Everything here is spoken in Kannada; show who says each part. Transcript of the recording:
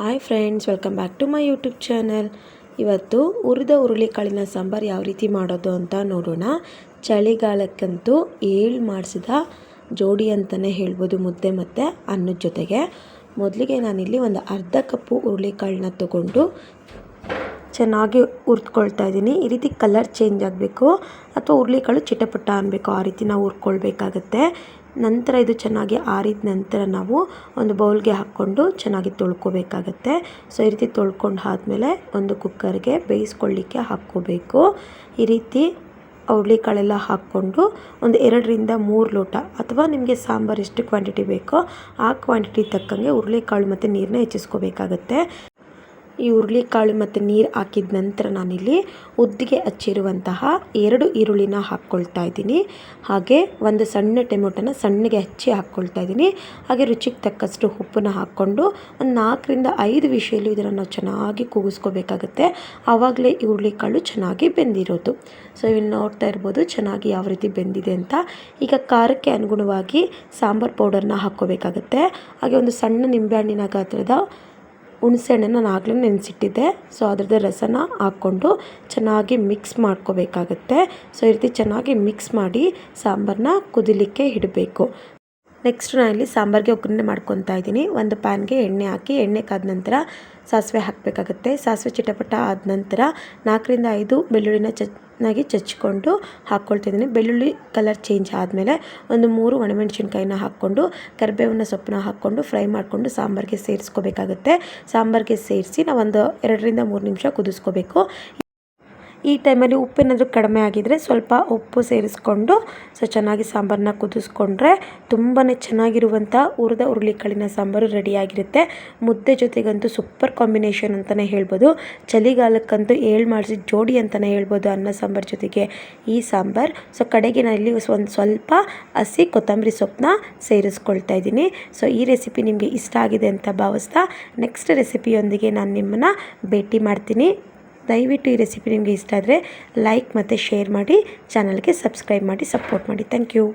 Speaker 1: Hi friends welcome back to my YouTube channel ಇವತ್ತು ಹುರಿದ ಹುರುಳಿಕಾಳಿನ ಸಾಂಬಾರು ಯಾವ ರೀತಿ ಮಾಡೋದು ಅಂತ ನೋಡೋಣ. ಚಳಿಗಾಲಕ್ಕಂತೂ ಏಳು ಮಾಡಿಸಿದ ಜೋಡಿ ಅಂತಲೇ ಹೇಳ್ಬೋದು ಮುದ್ದೆ ಮತ್ತು ಅನ್ನದ ಜೊತೆಗೆ. ಮೊದಲಿಗೆ ನಾನಿಲ್ಲಿ ಒಂದು ಅರ್ಧ ಕಪ್ಪು ಹುರುಳಿಕಾಳನ್ನ ತಗೊಂಡು ಚೆನ್ನಾಗಿ ಹುರ್ದ್ಕೊಳ್ತಾ ಇದ್ದೀನಿ. ಈ ರೀತಿ ಕಲರ್ ಚೇಂಜ್ ಆಗಬೇಕು ಅಥವಾ ಹುರುಳಿಕಾಳು ಚಿಟಪಟ ಅನ್ನಬೇಕು ಆ ರೀತಿ ನಾವು ಹುರ್ಕೊಳ್ಬೇಕಾಗತ್ತೆ. ನಂತರ ಇದು ಚೆನ್ನಾಗಿ ಆರಿದ ನಂತರ ನಾವು ಒಂದು ಬೌಲ್ಗೆ ಹಾಕ್ಕೊಂಡು ಚೆನ್ನಾಗಿ ತೊಳ್ಕೊಬೇಕಾಗತ್ತೆ. ಸೊ, ಈ ರೀತಿ ತೊಳ್ಕೊಂಡು ಆದಮೇಲೆ ಒಂದು ಕುಕ್ಕರ್ಗೆ ಬೇಯಿಸ್ಕೊಳ್ಳಿಕ್ಕೆ ಹಾಕ್ಕೋಬೇಕು. ಈ ರೀತಿ ಹುರುಳಿಕಾಳೆಲ್ಲ ಹಾಕ್ಕೊಂಡು ಒಂದು ಎರಡರಿಂದ ಮೂರು ಲೋಟ ಅಥವಾ ನಿಮಗೆ ಸಾಂಬಾರು ಎಷ್ಟು ಕ್ವಾಂಟಿಟಿ ಬೇಕೋ ಆ ಕ್ವಾಂಟಿಟಿ ತಕ್ಕಂಗೆ ಹುರುಳಿಕಾಳು ಮತ್ತು ನೀರನ್ನ ಹೆಚ್ಚಿಸ್ಕೋಬೇಕಾಗತ್ತೆ. ಈ ಹುರುಳಿಕಾಳು ಮತ್ತು ನೀರು ಹಾಕಿದ ನಂತರ ನಾನಿಲ್ಲಿ ಉದ್ದಿಗೆ ಹಚ್ಚಿರುವಂತಹ ಎರಡು ಈರುಳ್ಳಿನ ಹಾಕ್ಕೊಳ್ತಾ ಇದ್ದೀನಿ. ಹಾಗೆ ಒಂದು ಸಣ್ಣ ಟೊಮೊಟೊನ ಸಣ್ಣಗೆ ಹಚ್ಚಿ ಹಾಕ್ಕೊಳ್ತಾ ಇದ್ದೀನಿ. ಹಾಗೆ ರುಚಿಗೆ ತಕ್ಕಷ್ಟು ಉಪ್ಪನ್ನ ಹಾಕ್ಕೊಂಡು ಒಂದು ನಾಲ್ಕರಿಂದ ಐದು ವಿಷಯಲ್ಲೂ ಇದನ್ನು ನಾವು ಚೆನ್ನಾಗಿ ಕೂಗಿಸ್ಕೋಬೇಕಾಗತ್ತೆ. ಆವಾಗಲೇ ಈ ಹುರುಳಿಕಾಳು ಚೆನ್ನಾಗಿ ಬೆಂದಿರೋದು. ಸೊ ಇಲ್ಲಿ ನೋಡ್ತಾ ಇರ್ಬೋದು ಚೆನ್ನಾಗಿ ಯಾವ ರೀತಿ ಬೆಂದಿದೆ ಅಂತ. ಈಗ ಖಾರಕ್ಕೆ ಅನುಗುಣವಾಗಿ ಸಾಂಬಾರು ಪೌಡರ್ನ ಹಾಕ್ಕೋಬೇಕಾಗುತ್ತೆ. ಹಾಗೆ ಒಂದು ಸಣ್ಣ ನಿಂಬೆಹಣ್ಣಿನ ಗಾತ್ರದ ಹುಣಸೆಹಣ್ಣನ್ನು ನಾನು ಆಗಲೇ ನೆನೆಸಿಟ್ಟಿದ್ದೆ. ಸೊ ಅದ್ರದ್ದು ರಸನ ಹಾಕ್ಕೊಂಡು ಚೆನ್ನಾಗಿ ಮಿಕ್ಸ್ ಮಾಡ್ಕೋಬೇಕಾಗತ್ತೆ. ಸೊ ಈ ರೀತಿ ಚೆನ್ನಾಗಿ ಮಿಕ್ಸ್ ಮಾಡಿ ಸಾಂಬಾರನ್ನ ಕುದಿಲಿಕ್ಕೆ ಇಡಬೇಕು. ನೆಕ್ಸ್ಟ್ ಇಲ್ಲಿ ಸಾಂಬಾರಿಗೆ ಒಗ್ಗರಣೆ ಮಾಡ್ಕೊತಾ ಇದ್ದೀನಿ. ಒಂದು ಪ್ಯಾನ್ಗೆ ಎಣ್ಣೆ ಹಾಕಿ, ಎಣ್ಣೆ ಕಾದ ನಂತರ ಸಾಸಿವೆ ಹಾಕಬೇಕಾಗುತ್ತೆ. ಸಾಸಿವೆ ಚಿಟಪಟ ಆದ ನಂತರ ನಾಲ್ಕರಿಂದ ಐದು ಬೆಳ್ಳುಳ್ಳಿನ ಚೆನ್ನಾಗಿ ಚಚ್ಕೊಂಡು ಹಾಕ್ಕೊಳ್ತಿದ್ದೀನಿ ಬೆಳ್ಳುಳ್ಳಿ ಕಲರ್ ಚೇಂಜ್ ಆದಮೇಲೆ ಒಂದು ಮೂರು ಒಣಮೆಣಸಿನ್ಕಾಯಿನ ಹಾಕ್ಕೊಂಡು ಕರಿಬೇವಿನ ಸೊಪ್ಪನ್ನ ಹಾಕ್ಕೊಂಡು ಫ್ರೈ ಮಾಡಿಕೊಂಡು ಸಾಂಬಾರಿಗೆ ಸೇರಿಸ್ಕೋಬೇಕಾಗುತ್ತೆ. ಸಾಂಬಾರಿಗೆ ಸೇರಿಸಿ ನಾವೊಂದು ಎರಡರಿಂದ ಮೂರು ನಿಮಿಷ ಕುದಿಸ್ಕೋಬೇಕು. ಈ ಟೈಮಲ್ಲಿ ಉಪ್ಪೇನಾದರೂ ಕಡಿಮೆ ಆಗಿದ್ದರೆ ಸ್ವಲ್ಪ ಉಪ್ಪು ಸೇರಿಸ್ಕೊಂಡು ಸೊ ಚೆನ್ನಾಗಿ ಸಾಂಬಾರನ್ನ ಕುದಿಸ್ಕೊಂಡ್ರೆ ತುಂಬಾ ಚೆನ್ನಾಗಿರುವಂಥ ಹುರಿದ ಹುರುಳಿಕಾಳಿನ ಸಾಂಬಾರು ರೆಡಿಯಾಗಿರುತ್ತೆ. ಮುದ್ದೆ ಜೊತೆಗಂತೂ ಸೂಪರ್ ಕಾಂಬಿನೇಷನ್ ಅಂತಲೇ ಹೇಳ್ಬೋದು. ಚಳಿಗಾಲಕ್ಕಂತೂ ಏಳು ಮಾಡಿಸಿದ ಜೋಡಿ ಅಂತಲೇ ಹೇಳ್ಬೋದು ಅನ್ನ ಸಾಂಬಾರು ಜೊತೆಗೆ ಈ ಸಾಂಬಾರು. ಸೊ ಕಡೆಗೆ ನಾನು ಇಲ್ಲಿ ಒಂದು ಸ್ವಲ್ಪ ಹಸಿ ಕೊತ್ತಂಬರಿ ಸೊಪ್ಪನ್ನ ಸೇರಿಸ್ಕೊಳ್ತಾ ಇದ್ದೀನಿ. ಸೊ ಈ ರೆಸಿಪಿ ನಿಮಗೆ ಇಷ್ಟ ಆಗಿದೆ ಅಂತ ಭಾವಿಸ್ತಾ ನೆಕ್ಸ್ಟ್ ರೆಸಿಪಿಯೊಂದಿಗೆ ನಾನು ನಿಮ್ಮನ್ನು ಭೇಟಿ ಮಾಡ್ತೀನಿ. ದಯವಿಟ್ಟು ಈ ರೆಸಿಪಿ ನಿಮಗೆ ಇಷ್ಟ ಆದರೆ ಲೈಕ್ ಮತ್ತು ಶೇರ್ ಮಾಡಿ ಚಾನಲ್ಗೆ ಸಬ್ಸ್ಕ್ರೈಬ್ ಮಾಡಿ ಸಪೋರ್ಟ್ ಮಾಡಿ. Thank you